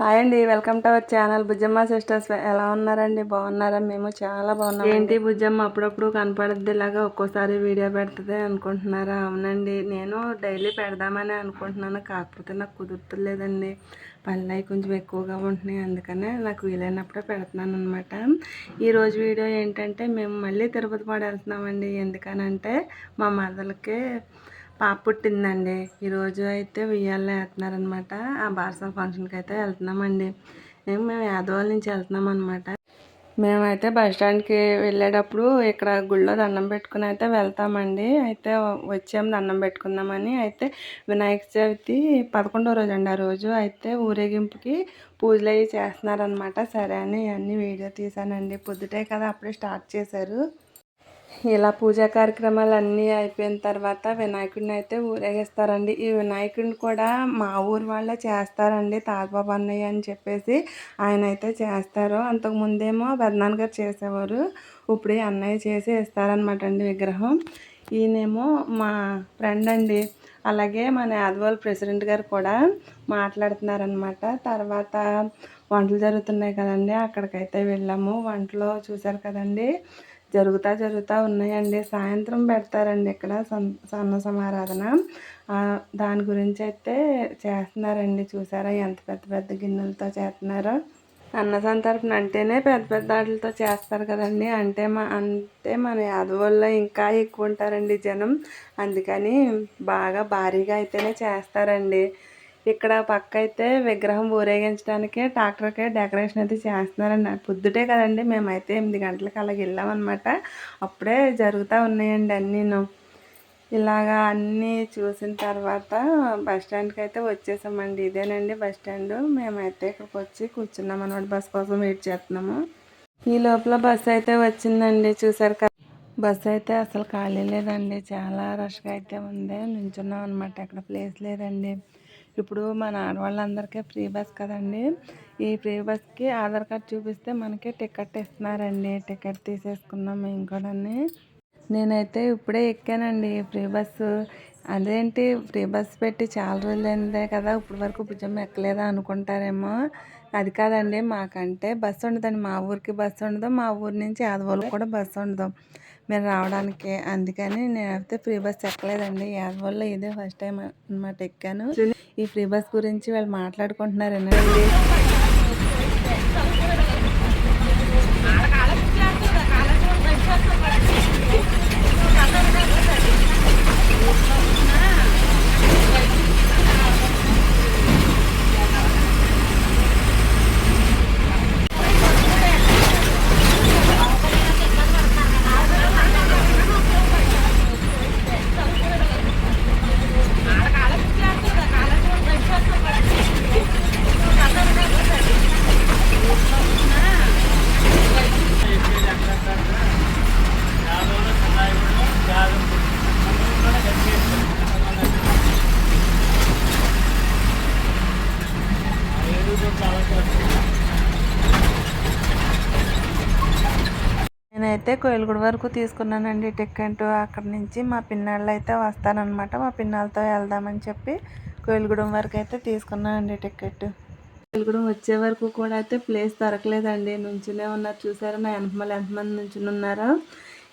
Hi అండి welcome to our channel. Bujjamma sisters ఎలా ఉన్నారండి? బాగున్నారా? మేము చాలా బాగున్నాం ఏంటి బుజ్జమ్మ అప్పుడప్పుడు కనపడద్ది ఇలాగా ఒక్కోసారి వీడియో పెడుతుంది అనుకుంటున్నారా? అవునండి నేను డైలీ పెడదామని అనుకుంటున్నాను. కాకపోతే నాకు కుదురుతులేదండి. పళ్ళు కొంచెం ఎక్కువగా ఉంటున్నాయి. అందుకనే నాకు వీలైనప్పుడే పెడుతున్నాను అనమాట ఈరోజు వీడియో ఏంటంటే మేము మళ్ళీ తిరుపతి పాడు వెళ్తున్నామండి. ఎందుకనంటే మా మదలకి పాప పుట్టిందండి. ఈరోజు అయితే ఉయ్యాల్లో వేస్తున్నారనమాట ఆ బార్సల్ ఫంక్షన్కి అయితే వెళ్తున్నామండి. మేము యాదవాల నుంచి వెళ్తున్నాం అనమాట మేమైతే బస్ స్టాండ్కి వెళ్ళేటప్పుడు ఇక్కడ గుళ్ళో దండం పెట్టుకుని అయితే వెళ్తామండి. అయితే వచ్చాము దండం పెట్టుకుందామని. అయితే వినాయక చవితి పదకొండో రోజు అండి ఆ రోజు. అయితే ఊరేగింపుకి పూజలు అవి చేస్తున్నారనమాట సరే అని అన్ని వీడియో తీసానండి. పొద్దుటే కదా అప్పుడే స్టార్ట్ చేశారు. ఇలా పూజా కార్యక్రమాలు అన్నీ అయిపోయిన తర్వాత వినాయకుడిని అయితే ఊరేగిస్తారండి. ఈ వినాయకుడిని కూడా మా ఊరు వాళ్ళే చేస్తారండి తాతబాబు అన్నయ్య అని చెప్పేసి ఆయన అయితే చేస్తారు అంతకుముందేమో పెద్దనాన్న గారు చేసేవారు ఇప్పుడు అన్నయ్య చేసి ఇస్తారనమాట అండి విగ్రహం. ఈయనేమో మా ఫ్రెండ్ అండి అలాగే మన యాదవాల్ ప్రెసిడెంట్ గారు కూడా మాట్లాడుతున్నారనమాట తర్వాత వంటలు జరుగుతున్నాయి కదండి అక్కడికైతే వెళ్ళాము. వంటలో చూశారు కదండి జరుగుతూ జరుగుతూ ఉన్నాయండి. సాయంత్రం పెడతారండి ఇక్కడ సన్న సమారాధన. దాని గురించి అయితే చేస్తున్నారండి. చూసారా ఎంత పెద్ద పెద్ద గిన్నెలతో చేస్తున్నారో. అన్న సంతర్పణ అంటేనే పెద్ద పెద్ద వాటితో చేస్తారు కదండి. అంటే మా అంటే మన యాదవుల్లో ఇంకా ఎక్కువ ఉంటారండి జనం. అందుకని బాగా భారీగా అయితేనే చేస్తారండి. ఇక్కడ పక్క అయితే విగ్రహం ఊరేగించడానికి ట్రాక్టర్కి డెకరేషన్ అయితే చేస్తున్నారండి. పొద్దుటే కదండి మేమైతే ఎనిమిది గంటలకు అలాగ వెళ్ళామన్నమాట అప్పుడే జరుగుతూ ఉన్నాయండి అన్నీను. ఇలాగా అన్నీ చూసిన తర్వాత బస్ స్టాండ్కి అయితే వచ్చేసామండి. ఇదేనండి బస్ స్టాండ్. మేమైతే ఇక్కడికి వచ్చి కూర్చున్నాం అనమాట బస్ కోసం వెయిట్ చేస్తున్నాము. ఈ లోపల బస్సు అయితే వచ్చిందండి చూసారు కదా. బస్సు అయితే అసలు ఖాళీ లేదండి. చాలా రష్గా అయితే ఉంది. నించున్నాం అనమాట అక్కడ ప్లేస్ లేదండి. ఇప్పుడు మన ఆడవాళ్ళందరికీ ఫ్రీ బస్ కదండి. ఈ ఫ్రీ బస్కి ఆధార్ కార్డ్ చూపిస్తే మనకి టికెట్ ఇస్తున్నారండి. టికెట్ తీసేసుకున్నాం మేము కూడా నేనైతే ఇప్పుడే ఎక్కానండి ఫ్రీ బస్సు. అదేంటి ఫ్రీ బస్ పెట్టి చాలా రోజులైందే కదా ఇప్పటి వరకు భుజం ఎక్కలేదా అనుకుంటారేమో. అది కాదండి మాకంటే బస్సు ఉండదండి. మా ఊరికి బస్సు ఉండదు మా ఊరి నుంచి ఆదివాళ్ళు కూడా బస్సు ఉండదు. మేము రావడానికి. అందుకని నేనైతే ఫ్రీ బస్ ఎక్కలేదండి. యాదవల్లో ఇదే ఫస్ట్ టైం అనమాట ఎక్కాను. ఈ ఫ్రీ బస్ గురించి వాళ్ళు మాట్లాడుకుంటున్నారు నేనైతే కోయిలగూడ వరకు తీసుకున్నానండి టికెట్ అక్కడ నుంచి మా పిన్నాళ్ళు అయితే వస్తారనమాట మా పిన్నాళ్ళతో వెళ్దామని చెప్పి కోయిలగూడెం వరకు అయితే తీసుకున్నానండి టికెట్ కోయిలగూడెం వచ్చే వరకు కూడా అయితే ప్లేస్ దొరకలేదండి. నుంచునే ఉన్నారు. చూసారా? నా ఎంతమంది ఎంతమంది నుంచుని ఉన్నారో?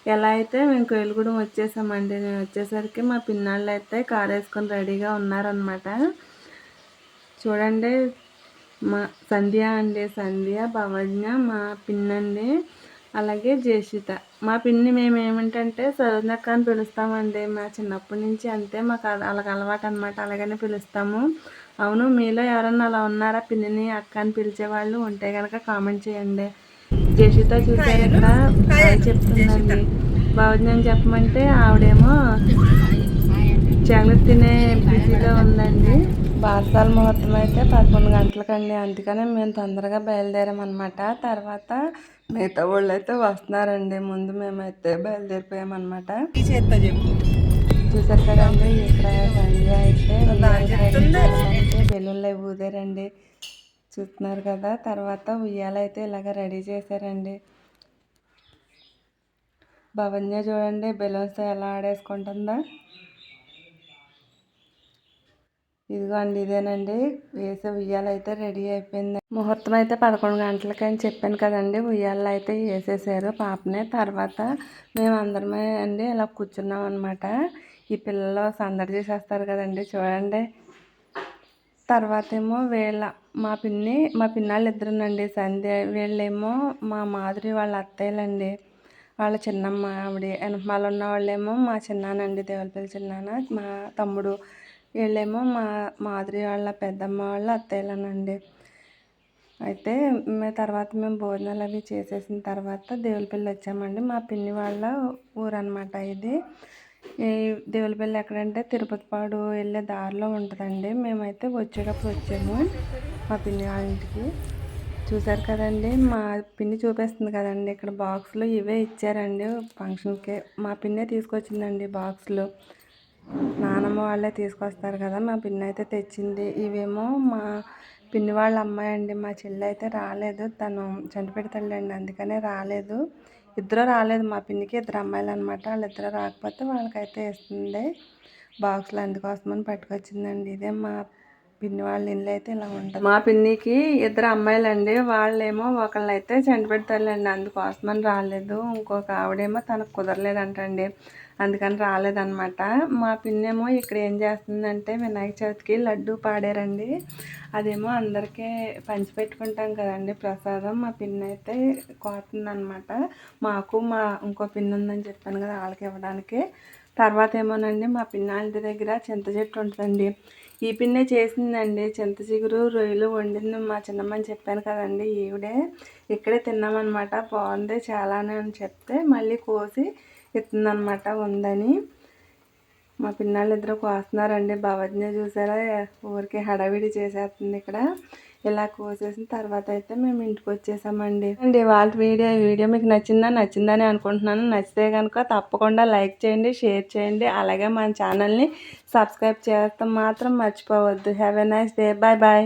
ఎలా అయితే మేము కోయిలగూడెం వచ్చేసామండి. నేను వచ్చేసరికి మా పిన్నాళ్ళు అయితే కారు వేసుకొని రెడీగా ఉన్నారనమాట చూడండి మా సంధ్య అండి. సంధ్య భవజ్ఞ మా పిన్నండి. అలాగే జయసిత మా పిన్ని మేము ఏమిటంటే సరోజనక్క అని పిలుస్తామండి. మా చిన్నప్పటి నుంచి అంతే మాకు అలాగ అలవాటు అనమాట అలాగనే పిలుస్తాము. అవును మీలో ఎవరన్నా అలా ఉన్నారా? పిన్నిని అక్క అని పిలిచేవాళ్ళు ఉంటే కనుక కామెంట్ చేయండి. జయసిత చూసారు ఇక్కడ చెప్తుందండి. బాగుందని చెప్పమంటే ఆవిడేమో చాక్లెట్ తినే బిజీగా ఉందండి. బారసాల ముహూర్తం అయితే పదకొండు గంటలకండి. అందుకనే మేము తొందరగా బయలుదేరామన్నమాట. తర్వాత మిగతా వాళ్ళు అయితే వస్తున్నారండి. ముందు మేమైతే బయలుదేరిపోయామన్నమాట. చూసారు కదండి ఇక్కడ సంజయ్ అయితే బెలూన్లు అవి ఊదారండి. చూస్తున్నారు కదా తర్వాత ఉయ్యాలైతే ఇలాగ రెడీ చేశారండి. భవన్య చూడండి బెలూన్స్ ఎలా ఆడేసుకుంటుందా. ఇదిగోండి ఇదేనండి. వేసే ఉయ్యాల అయితే రెడీ అయిపోయింది. ముహూర్తం అయితే పదకొండు గంటలకి అని చెప్పాను కదండి. ఉయ్యాలలో అయితే వేసేసారు పాపనే. తర్వాత మేము అందరమే అండి ఇలా కూర్చున్నాం అనమాట ఈ పిల్లలు సందడి చేసేస్తారు కదండి చూడండి. తర్వాత ఏమో వీళ్ళ మా పిన్ని మా పిన్నాళ్ళు ఇద్దరునండి. సంధ్య వీళ్ళేమో మా మాధురి వాళ్ళ అత్తయ్యలండి. వాళ్ళ చిన్నమ్మ ఆవిడ వెనకమాల ఉన్న వాళ్ళేమో మా చిన్నానండి దేవలపల్లి చిన్నాన మా తమ్ముడు. వీళ్ళేమో మా మాదిరి వాళ్ళ పెద్దమ్మ వాళ్ళ అత్తయ్యలనండి. అయితే మేము తర్వాత మేము భోజనాలు అవి చేసేసిన తర్వాత దేవులపల్లి వచ్చామండి. మా పిన్ని వాళ్ళ ఊరు అనమాట ఇది. ఈ దేవులపల్లి ఎక్కడంటే తిరుపతిపాడు వెళ్ళే దారిలో ఉంటుందండి. మేమైతే వచ్చేటప్పుడు వచ్చాము మా పిన్ని వాళ్ళ ఇంటికి. చూసారు కదండి మా పిన్ని చూపిస్తుంది కదండి. ఇక్కడ బాక్స్లో ఇవే ఇచ్చారండి ఫంక్షన్కి. మా పిన్నే తీసుకొచ్చిందండి బాక్స్లో. నానమ్మ వాళ్ళే తీసుకొస్తారు కదా మా పిన్ని అయితే తెచ్చింది. ఇవేమో మా పిన్ని వాళ్ళ అమ్మాయి అండి మా చెల్లి అయితే రాలేదు. తను చనిపెడతాడండి అందుకనే రాలేదు. ఇద్దరు రాలేదు మా పిన్నికి ఇద్దరు అమ్మాయిలు అనమాట వాళ్ళిద్దరు రాకపోతే వాళ్ళకైతే ఇస్తుంది బాక్స్లో అందుకోసమని పట్టుకొచ్చిందండి. ఇదే మా పిన్ని వాళ్ళ ఇల్లు అయితే ఇలా ఉంటుంది. మా పిన్నికి ఇద్దరు అమ్మాయిలండి. వాళ్ళేమో ఒకళ్ళు అయితే చంటి పెడతారులేండి అందుకోసమని రాలేదు. ఇంకొక ఆవిడేమో తనకు కుదరలేదంటండి. అందుకని రాలేదన్నమాట. మా పిన్నేమో ఇక్కడ ఏం చేస్తుందంటే వినాయక చవితికి లడ్డు పాడారండి. అదేమో అందరికీ పంచిపెట్టుకుంటాం కదండి ప్రసాదం. మా పిన్ని అయితే కోతుందనమాట మాకు మా ఇంకో పిన్ ఉందని చెప్పాను కదా వాళ్ళకి ఇవ్వడానికి. తర్వాత ఏమోనండి మా పిన్నాళ్ళ దగ్గర చింత చెట్టు ఉంటుందండి. ఈ పిన్నే చేసిందండి. చింత చిగురు రొయ్యలు వండింది మా చిన్నమ్మని చెప్పాను కదండి. ఈవిడే ఇక్కడే తిన్నామన్నమాట. బాగుంది చాలానే అని చెప్తే మళ్ళీ కోసి ఇస్తుందన్నమాట ఉందని. మా పిన్నాళ్ళు ఇద్దరు కోస్తున్నారండి. భవజ్ఞ చూసారా? ఊరికి హడావిడి చేసేస్తుంది ఇక్కడ. ఇలా కోసేసిన తర్వాత అయితే మేము ఇంటికి వచ్చేసామండి. అండి వాళ్ళ వీడియో ఈ వీడియో మీకు నచ్చిందా? నచ్చిందని అనుకుంటున్నాను. నచ్చితే కనుక తప్పకుండా లైక్ చేయండి షేర్ చేయండి. అలాగే మన ఛానల్ని సబ్స్క్రైబ్ చేస్తాం మాత్రం మర్చిపోవద్దు. Have a nice day bye bye